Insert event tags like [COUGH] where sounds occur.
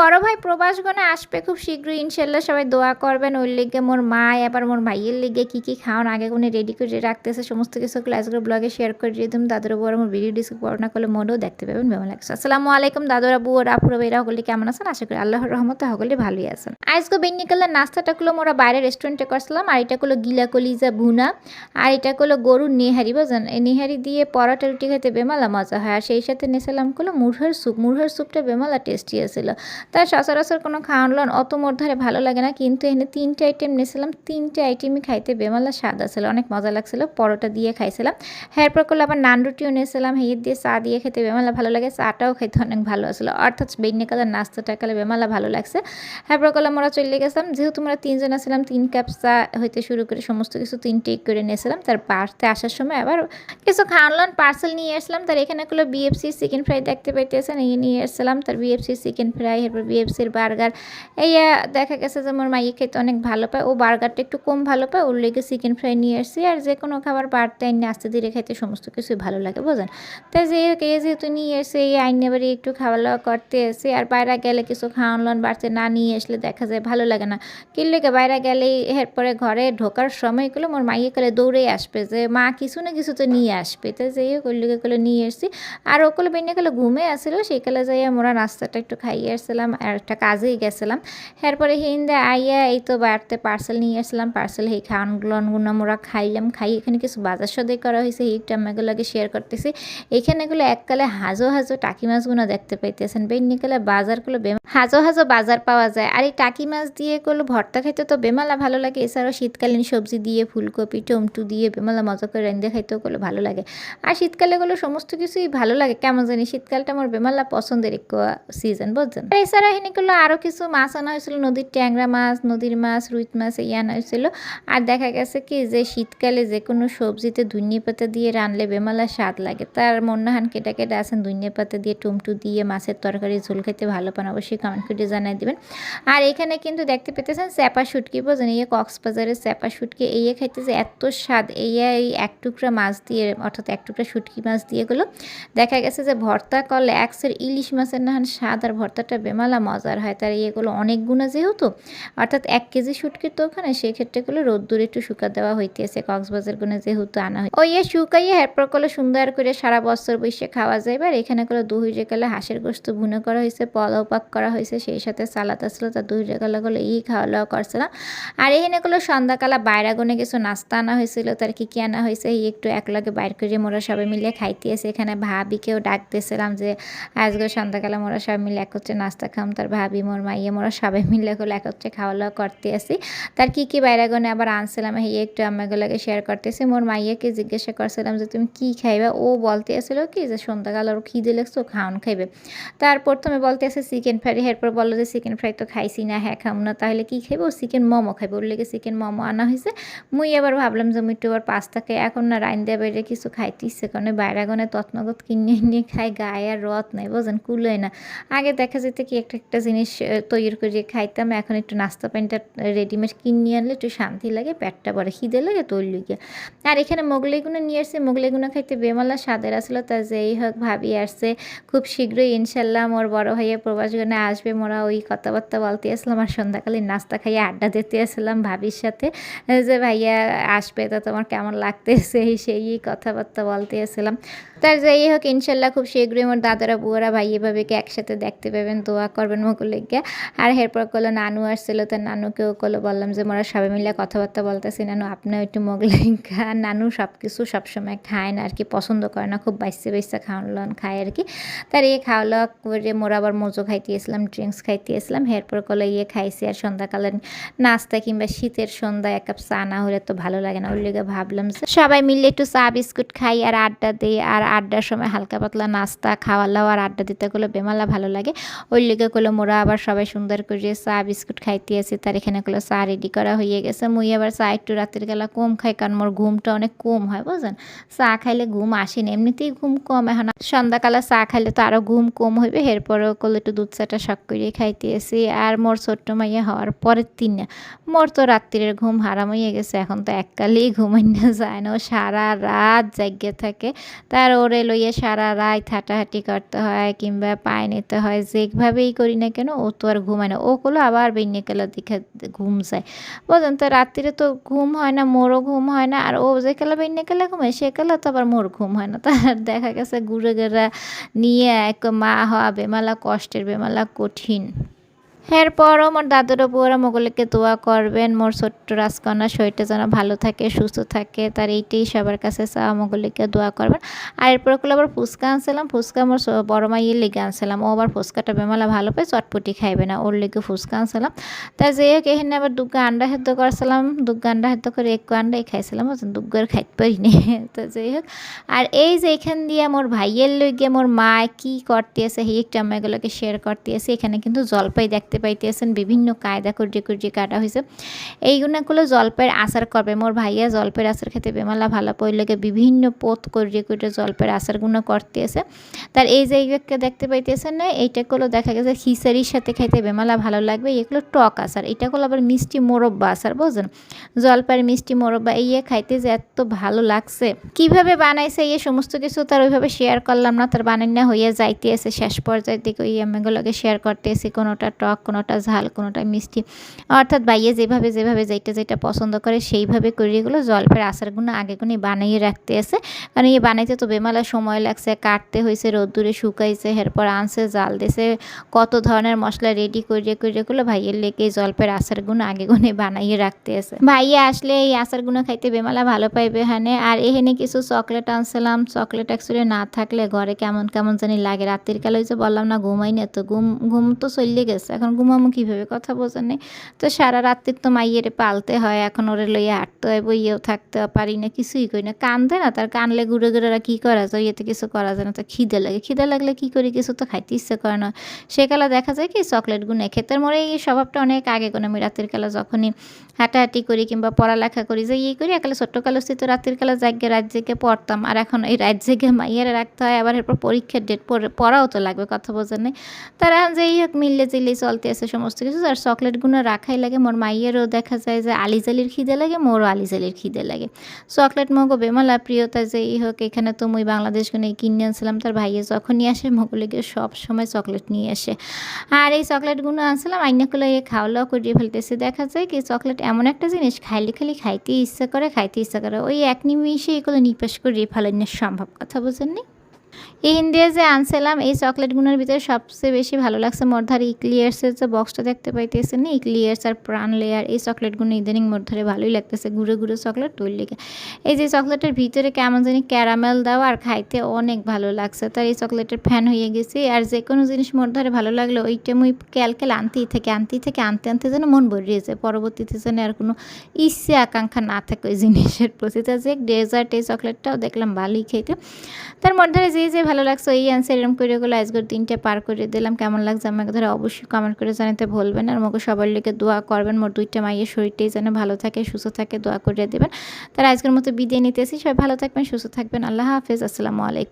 বড় ভাই প্রবাসগণে আসবে খুব শীঘ্রই, ইনশাল্লাহ সবাই দোয়া করবেন। ওর লিগে মোর মা আবার মোর ভাইয়ের লিগে কী কী খাওয়ান আগে কোনো রেডি করে রাখতেছে। সমস্ত কিছু ক্লাসগুলো ব্লগে শেয়ার করে দিয়ে তুমি দাদুর বড় আমার ভিডিও ডিসক পড়াশোনা করলে মনেও দেখতে পাবেন বেমন লাগছে। আসসালামু আলাইকুম দাদুরা বউ আর আপুরা বেরা হকলি কেমন আছেন? আশা করি আল্লাহর রহমতে হকলি ভালোই আছেন। আজকে বেনিকালের নাস্তাটা গুলো মোরা বাইরে রেস্টুরেন্টে করছিলাম, আর এটা করল গিলা কলিজা ভুনা, আর এটা করল গরুর নেহারি, বুঝলেন? এই নেহারি দিয়ে পরোটা রুটি খেতে বেমালা মজা হয়, আর সেই সাথে নেছিলাম করল মুরহার স্যুপ মুরহার স্যুপটা বেমালা টেস্টি আছিল। তার সচরাচর কোনো খাওয়ান অত মোর ধারে ভালো লাগে না, কিন্তু এখানে তিনটে আইটেম নিয়েছিলাম তিনটে আইটেমই খাইতে বেমালা স্বাদ আছিল, অনেক মজা লাগছিল, পরোটা দিয়ে খাইছিলাম। এরপর করলে আবার নান রুটিও নিয়েছিলাম হের দিয়ে চা দিয়ে খেতে বেমালা ভালো লাগে, চাটাও খেতে অনেক ভালো আসলো অর্থাৎ বেইনে কালার নাস্তাটা কালে বেমালা ভালো লাগছে। এরপর করলাম আমরা চলে গেছিলাম, যেহেতু আমরা তিনজন আসছিলাম তিন কাপ চা হইতে শুরু করে সমস্ত কিছু তিনটে করে নিয়েছিলাম তার বাড়তে আসার সময় আবার কিছু খাওয়ান পার্সেল নিয়ে আসলাম, তার এখানে করল বিএফসি চিকেন ফ্রাই দেখতে পাইতেছেন, এই নিয়ে আসছিলাম তার বিএফসি চিকেন ফ্রাই এরপর বিএফসির বার্গার এই দেখা গেছে যে আমার মাইয়ে খেতে অনেক ভালো পায়। ও বার্গারটা একটু কম ভালো পায়, ওর লেগে চিকেন ফ্রাই নিয়ে আসছি। আর যে কোনো খাবার বাড়তে আইনে আস্তে ধীরে খাইতে সমস্ত কিছুই ভালো লাগে বোঝেন তাই যে এই যেহেতু নিয়ে এসে এই আইনে বাড়ি একটু খাওয়া দাওয়া করতে এসে আর বাইরে গেলে কিছু খাওয়ান লন বাড়তে না নিয়ে আসলে দেখা যায় ভালো লাগে না। কিনলেকে বাইরে গেলেই এরপরে ঘরে ঢোকার সময়গুলো মোর মাইয়ে কালে দৌড়ে আসবে যে, মা, কিছু না কিছু তো নিয়ে আসবে। তো যেই ওইলিগে গুলো নিয়ে এসছি আর ওগুলো বেনে গেলে ঘুমে আসছিল সেই কালে যাইয়া মোরা নাস্তাটা একটু খাইয়ে আসছিলাম। আর একটা কাজেই গেছিলাম। এরপরে হিন্দে আইয়া এই তো বাড়তে পার্সেল নিয়ে আসলাম পার্সেল এই খাওয়ানগুলো মোরা খাইলাম, খাই। এখানে কিছু বাজার সদাই করা হয়েছে এই টামাগুলোকে শেয়ার করতেছি। এখানে এগুলো এককালে হাজো হাজো টাকি মাছগুলো দেখতে পাইতেছেন। বেনিকালে বাজারগুলো হাজো হাজো বাজার পাওয়া যায়। আর এই টাকি মাছ দিয়ে করল ভর্তা খাইতে তো বেমালা ভালো লাগে। এছাড়াও শীতকালীন সবজি দিয়ে ফুলকপি, টমটু দিয়ে বেমালা মজা করে রেঁধে খাইতেও করলে ভালো লাগে। আর শীতকালে গুলো সমস্ত কিছুই ভালো লাগে। কেমন জানি শীতকালটা আমার বেমালা পছন্দের একটু সিজন বুঝছেন? এছাড়া করল আরও কিছু মাছ আনা হয়েছিল নদীর ট্যাংরা মাছ নদীর মাছ রুইত মাছ এই আনা হয়েছিল আর দেখা গেছে কি যে শীতকালে যে কোনো সবজিতে ধুনিয়া পাতা দিয়ে রানলে বেমালা স্বাদ লাগে। তার মন্নাহান কেটে কেটে আছেন ধুনিয়া পাতা দিয়ে, টুমটু দিয়ে, মাছের তরকারি ঝোল খেতে ভালো পান অবশ্যই কমেন্ট করে জানাই দিবেন। আর এখানে কিন্তু দেখতে পেতেছেন স্যাপা শুটকি বোঝেন এই কক্সবাজারের স্যাপা শুটকি এই খাইতেছে এত স্বাদ এই এই এক টুকরা মাছ দিয়ে, অর্থাৎ এক টুকরা শুটকি মাছ দিয়ে গেলো। দেখা গেছে যে ভর্তা করলে একসের ইলিশ মাছের নাহান স্বাদ, আর ভর্তাটা বেমালা মজার হয়। তার ইয়েগুলো অনেক গুণা যেহেতু, অর্থাৎ এক কেজি শুটকির তো ওখানে, সেক্ষেত্রে গুলো রোদ্দুর একটু শুকা দেওয়া হইতেছে, কক্সবাজার গুণে যেহেতু আনা হয়। ওই শুকাইয়ে এরপর করলে সুন্দর করে সারা বছর বসে খাওয়া যায় এবার এখানে করে দুই রেগালে হাঁসের গোস্ত ভুনে করা হয়েছে পোলাও পাক করা হয়েছে সেই সাথে সালাদ আসলো তার দুই রেগালা গুলো এই খাওয়া দাওয়া করছিলাম আর এখানে গুলো সন্ধ্যাকালা বাইরা গুনে কিছু নাস্তা আনা হয়েছিল তার কি কি আনা হয়েছে এই একটু একলাগে বাইর করে মোরা সবাই মিলে খাইতে এসে এখানে ভাবিকেও ডাক দিয়েছিলাম যে আজকে সন্ধ্যাকালে মোরা সবাই মিলে একত্রে নাস্তা খাম, তার ভাবি, মোর মাইয়ে, মোরা সবাই মিলে গুলো একত্রে খাওয়া দাওয়া করতে আসি। তার কি কি বাইরা গুনে আবার আনছিলাম, এই একটু আমাগুলোকে শেয়ার করতেছি। মোর মাইয়াকে জিজ্ঞাসা করছিলাম যে, তুমি কি খাইবে? ও বলতে আসছিল কি যে, সন্ধ্যাকাল ওর খিদে লেগছো খাওয়ান খাইবে। তার প্রথমে বলতে আসে চিকেন ফ্রাই এরপর বলল যে চিকেন ফ্রাই তো খাইছি না হ্যাঁ খাম না, তাহলে কি খাইবো? চিকেন মোমো খাইবো। ওর লেগে চিকেন মোমো আনা হয়েছে মুই আবার ভাবলাম যে, মুই একটু আবার পাস্তা খাই এখন না রাইন দেওয়া বাইরে কিছু খাইতে ইচ্ছে কারণে বাইরে গনে তৎনগত কিনে নিয়ে খাই গায়ে আর রথ নাই বোঝেন কুলোয় না। আগে দেখা যেত কি একটা একটা জিনিস তৈরি করে খাইতাম, এখন একটু নাস্তা পানিটা রেডিমেড কিনে আনলে একটু শান্তি লাগে, পেটটা বড় খিদে লাগে, তৈরি গিয়ে আর এখানে মোগলাইগুলো নিয়ে আসছে মোগলাইগুলো খাইতে বেমালা স্বাদের আসলো, তা যেই হোক ভাবি আসছে, খুব শীঘ্রই ইনশাল্লাহ মোর বড় ভাইয়া প্রবাসগণে আসবে, মোরা ওই কথাবার্তা বলতে আসলাম, আর সন্ধ্যাকালে নাস্তা খাইয়ে আড্ডা দিতে আসলাম ভাবির সাথে যে ভাইয়া আসবে, তো তোমার কেমন লাগতেছে সেই কথাবার্তা বলতে আসলাম। তার যাই হোক, ইনশাল্লাহ খুব শীঘ্রই মোর দাদারা, বুয়ারা ভাইয়ে ভাবিকে একসাথে দেখতে পাবেন, দোয়া করবেন মকুলিকে আর এরপর করল নানু আসছিল। তার নানুকেও করল বললাম যে মোরা সবাই মিলে কথাবার্তা বলতেছি। নানু, আপনিও একটু মোগলাই খান নানু সব কিছু সবসময় খায় না আর কি পছন্দ করে না। খুব বাইসে বাইসে খাওয়ান খায় আর কি তার ইয়ে খাওয়া দাওয়া করে মোরা আবার মোজো খাইতে এসলাম ড্রিঙ্কস খাইতে এসলাম এরপর করল ইয়ে খাইছি আর সন্ধ্যাকালের নাস্তা কিংবা শীতের সন্ধ্যা এক কাপ চা না হলে তো ভালো লাগে না। ওই লেগে ভাবলাম সবাই মিলে একটু চা, বিস্কুট খাই আর আড্ডা দিই। আর আড্ডার সময় হালকা পাতলা নাস্তা খাওয়া দাওয়া আর আড্ডা দিতে গেলে বেমালা ভালো লাগে। ওই করল মোরা আবার সবাই সুন্দর করে চা, বিস্কুট খাইতে আসি, তার এখানে করল চা রেডি করা হয়ে গেছে। মুই আবার চা একটু রাতের বেলা কম খাই, কারণ মোর ঘুমটা অনেক কম হয় বুঝলেন চা খাইলে ঘুম আসে না, এমনিতেই ঘুম কম। এখন সন্ধ্যাকালে চা খাইলে তো আরও ঘুম কম হইবে, এরপরেও করলে একটু দুধ চাটা শখ করে খাইতে আসি। আর মোর ছোট্ট মাইয়া হওয়ার পরের দিন, মোর তো রাত্রির ঘুম হারাম হয়ে গেছে, এখন তো এককালেই ঘুমাই না যায় না। ও সারা রাত জাগিয়ে থাকে, তার ওরে লইয়ে সারা রাত হাঁটাহাঁটি করতে হয়, কিংবা পায়ে নিতে হয় যেভাবে যেভাবেই করি না কেন, ও তো আর ঘুমায় না। ও করল আবার বেইনে কেলা দেখে ঘুম যায় বলেন তো রাত্রিরে তো ঘুম হয় না, মোরও ঘুম হয় না, আর ও যে কেলা বেইনে কেলা ঘুমায়, সে কেলা তো আবার মোর ঘুম হয় না। তার দেখা গেছে ঘুরে গেরা নিয়ে এক মা হওয়া বেমালা কষ্টের, বেমালা কঠিন। এরপরও মোর দাদুর বউরা মোগলকে দোয়া করবেন, মোর ছোট্ট রাজকন্যা শরীরটা যেন ভালো থাকে, সুস্থ থাকে, তার এইটাই সবার কাছে চাওয়া, মোগলকে দোয়া করবেন। আর এরপর করলে আবার ফুচকা আনছিলাম, ফুচকা মোর বড় মাইয়ের লেগে আনছিলাম, ও আবার ফুচকাটা বেমালা ভালো পায়, চটপটি খাইবে না, ওর লেগে ফুচকা আনছিলাম। তার যে হোক, এখানে আবার দুগ্গা আন্ডা সেদ্ধ করছিলাম, দুগ্গা আন্ডা সেদ্ধ করে একটু আন্ডাই খাইছিলাম দুগ্গার খাইতে পারিনি। [LAUGHS] তো যাই হোক, আর এই যে এখান দিয়ে মোর ভাইয়ের লইগে মোর মা কি করতে আছে, সেই একটু আমাগুলোকে শেয়ার করতে আছে, এখানে কিন্তু জলপাই দেখতে পাইতেছেন, বিভিন্ন কায়দা করিয়ে করিয়ে কাটা হয়েছে এইগুলোগুলো জলপের আচার করবে। মোর ভাইয়া জলপের আচার খেতে বেমালা ভালো পড়লে বিভিন্ন পোত করিয়ে করিয়ে জলপের আচারগুলো করতেছে। তার এই জায়গাকে দেখতে পাইতেছেন না এইটাগুলো দেখা গেছে খিচারির সাথে খাইতে বেমালা ভালো লাগবে। এগুলো টক আচার এটাগুলো আবার মিষ্টি মোরব্বা আচার বুঝলেন জলপাইয়ের মিষ্টি মোরব্বা এই খাইতে যে এত ভালো লাগছে। কীভাবে বানাইছে এই সমস্ত কিছু তার ওইভাবে শেয়ার করলাম না। তার বানান্না হইয়া যাইতে আছে শেষ পর্যায়ে দিকে ওই আমেগুলোকে শেয়ার করতেছি, কোনোটা টক কোনোটা ঝাল, কোনোটা মিষ্টি। অর্থাৎ বাইয়ে যেভাবে যেভাবে যেটা যেটা পছন্দ করে সেইভাবে করে এগুলো জলপের আচারগুলো আগে কোনি বানাইয়ে রাখতে আছে। কারণ এই বানাইতে তো বেমালা সময় লাগছে, কাটতে হয়েছে রোদ্দুরে শুকাইছে, এরপর আনছে, জাল দিছে, কত ধরনের মশলা রেডি করিয়ে করিয়ে গুলো ভাইয়ের লেগে জলপের আচারগুলো আগে গুনে বানাইয়ে রাখতে আছে। ভাইয়া আসলে এই আচারগুলো খাইতে বেমালা ভালো পাইবে হানে। আর এখানে কিছু চকলেট আনছিলাম, চকলেট অ্যাকচুয়ালি না থাকলে ঘরে কেমন কেমন জানি লাগে। রাত্রির কালে ওই যে বললাম না, ঘুমাই না, তো ঘুম ঘুম তো চললে গেছে। এখন ঘুমামো কীভাবে কথা বোঝেন নেই। তো সারা রাত্রির তো মাইয়ের পালতে হয়, এখন ওরে লইয়া হাঁটতে হয়, বইয়েও থাকতে পারি না, কিছুই করি না। কান্দে না, তার কানলে ঘুরে ঘুরে ওরা কী করা যায় ইয়েতে কিছু করা যায় না, তো খিদে লাগে। খিদে লাগলে কি করি, কিছু তো খাইতে ইচ্ছে করে না। সেকালে দেখা যায় কি, চকলেট গুনে খেতের মরে এই স্বভাবটা অনেক আগে, কোনো আমি রাতের কালা যখনই হাঁটাহাঁটি করি কিংবা পড়ালেখা করি, যে ইয়ে করি, একালে ছোট্টকালে স্থিত রাতের কালে জায়গায় রাত জেগে পড়তাম, আর এখন এই রাত জেগে মাইয়ারে রাখতে হয়, আবার এরপর পরীক্ষার ডেট পড়াও তো লাগবে, কথা বোঝেন নেই। তারা যেই হোক মিললে জিলেই চলতে আছে সমস্ত কিছু, আর চকলেটগুলো রাখাই লাগে। মোর মাইয়েরও দেখা যায় যে আলিজালির খিদে লাগে, মোরও আলিজালির খিদে লাগে। চকলেট মগো বেমালা প্রিয়তা যেই হোক, এখানে তো মুই বাংলাদেশ গুনে কিনে আনছিলাম, তার ভাইয়ে যখনই আসে মগুলিকে সব সময় চকলেট নিয়ে আসে। আর এই চকলেটগুলো আনছিলাম আইনাগুলো এ খাওয়ালাও করিয়ে ফেলতেছি। দেখা যায় কি, চকলেট এমন একটা জিনিস, খাইলে খালি খাইতে ইচ্ছা করে, খাইতে ইচ্ছা করে, ওই এক নিমিষে এগুলো নিপাস করিয়ে ফেলেন সম্ভব কথা, বোঝেননি? এই ইন্ডিয়া যে আনছিলাম, এই চকলেটগুলোর ভিতরে সবচেয়ে বেশি ভালো লাগছে মর্ধার ইক্লিয়ার্সের যে বক্সটা দেখতে পাইতেছেন না ইক্লিয়ার্স আর প্রাণ লেয়ার এই চকলেটগুলো ইদানিং মর্ধারে ভালোই লাগতেছে। ঘুরে ঘুরে চকলেট তোর এই যে চকলেটের ভিতরে কেমন জানি ক্যারামেল দেওয়া আর খাইতে অনেক ভালো লাগছে। তার এই চকলেটের ফ্যান হয়ে গেছি আর যে কোনো জিনিস মর্ধারে ভালো লাগল, ওইটা মুই ক্যালকেল আনতেই থেকে আনতেই থেকে, আনতে আনতে যেন মন ভরিয়েছে পরবর্তীতে যেন আর কোনো ইচ্ছে, আকাঙ্ক্ষা না থাকে ওই জিনিসের প্রতি। তা যে ডেজার্ট এই চকলেটটাও দেখলাম ভালোই খেতে। তার মধ্যে যে যে ভালো লাগছে, এই অ্যান্সার এরকম করে গেলো আজকের দিনটা পার করে দিলাম। কেমন লাগছে আমাকে ধরে অবশ্যই কমেন্ট করে জানাতে ভুলবেন আর আমাকে সবার লিখে দোয়া করবেন, মোট দুইটা মাইয়ের শরীরটাই যেন ভালো থাকে, সুস্থ থাকে, দোয়া করে দেবেন। তার আজকের মতো বিদায় নিতেছি। সবাই ভালো থাকবেন, সুস্থ থাকবেন। আল্লাহ হাফেজ। আসসালামু আলাইকুম।